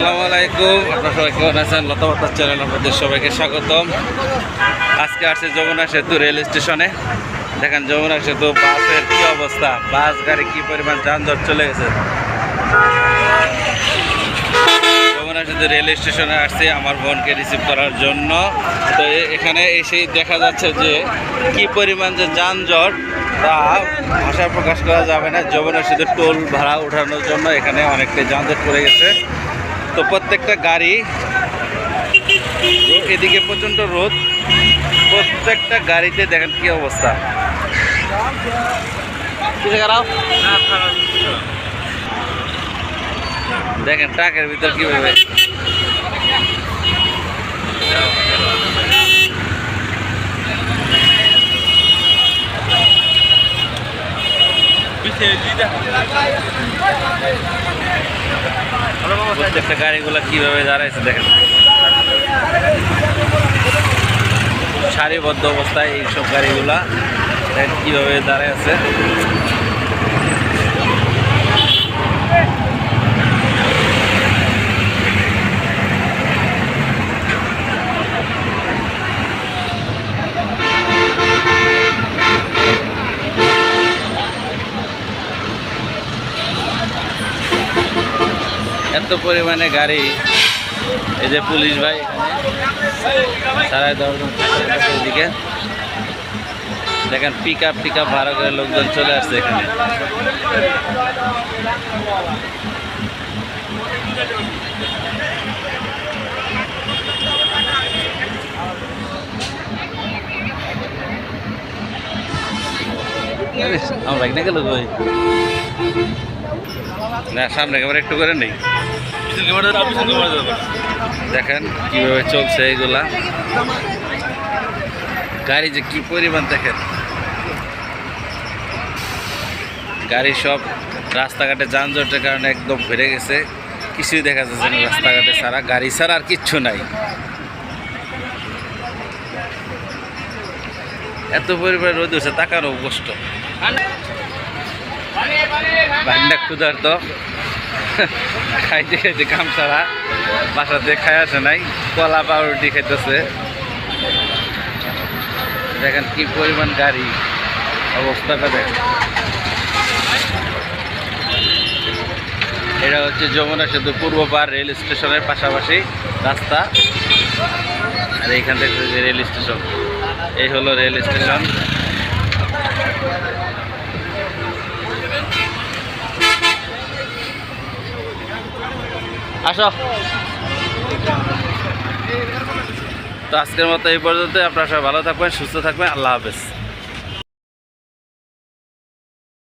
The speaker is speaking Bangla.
আসসালামু আলাইকুম। আপনারা সবাই আছেন? লতাবতার চ্যানেল আপনাদের সবাইকে স্বাগতম। আজকে আসছে যমুনা সেতু রেল স্টেশনে। দেখেন, যমুনা সেতু বাসের কি অবস্থা? বাস, গাড়ি কি পরিমাণ যানজট চলে গেছে? যমুনা সেতু রেল স্টেশনে আসছে আমার বোনকে রিসিভ করার জন্য। তো এখানে এসেই দেখা যাচ্ছে যে কি পরিমাণ যে যানজট তা ভাষায় প্রকাশ করা যাবে না। যমুনা সেতু টোল ভাড়া ওঠানোর জন্য এখানে অনেকটাই যানজট পড়ে গেছে। তো প্রত্যেকটা গাড়ি রো- এদিকে প্রচণ্ড রোদ। প্রত্যেকটা গাড়িতে দেখেন কি অবস্থা। কিসে খারাপ দেখেন ট্রাকের ভিতর কীভাবে প্রত্যেকটা গাড়িগুলো কীভাবে দাঁড়াইছে দেখেন। সারিবদ্ধ অবস্থায় এইসব গাড়িগুলা কীভাবে কীভাবে দাঁড়ায় আছে এত পরিমাণে গাড়ি, এই যে পুলিশ ভাই এখানে দশজন এদিকে। দেখেন পিক আপ পিক আপ ভাড়া করে লোকজন চলে আসছে এখানে। আমার বাইক না গেল কই? না, সামনে ক্যামেরা একটু করে নেই। দেখেন কীভাবে চলছে এগুলা গাড়ি যে কি পরিমাণ দেখেন। গাড়ি সব রাস্তাঘাটে যানজটের কারণে একদম ভরে গেছে। কিছুই দেখা যাচ্ছে না রাস্তাঘাটে ছাড়া, গাড়ি ছাড়া আর কিচ্ছু নাই। এত পরিমাণ রোদ হচ্ছে তাকানো কষ্ট। বান্ডা ক্ষুধার তো। খাইতে খাইতে কাম ছাড়া। বাসাতে খাই আসে নাই, কলা পাউরুটি খাইতেছে। দেখেন কি পরিমাণ গাড়ি, অবস্থাটা দেখেন। এটা হচ্ছে যমুনা সেতু পূর্ব পার রেল স্টেশনের পাশাপাশি রাস্তা। আর এইখান থেকে রেল স্টেশন। এই হলো রেল স্টেশন। আসো। তো আজকের মতো এই পর্যন্ত আপনারা সবাই ভালো থাকবেন সুস্থ থাকবেন। আল্লাহ হাফেজ।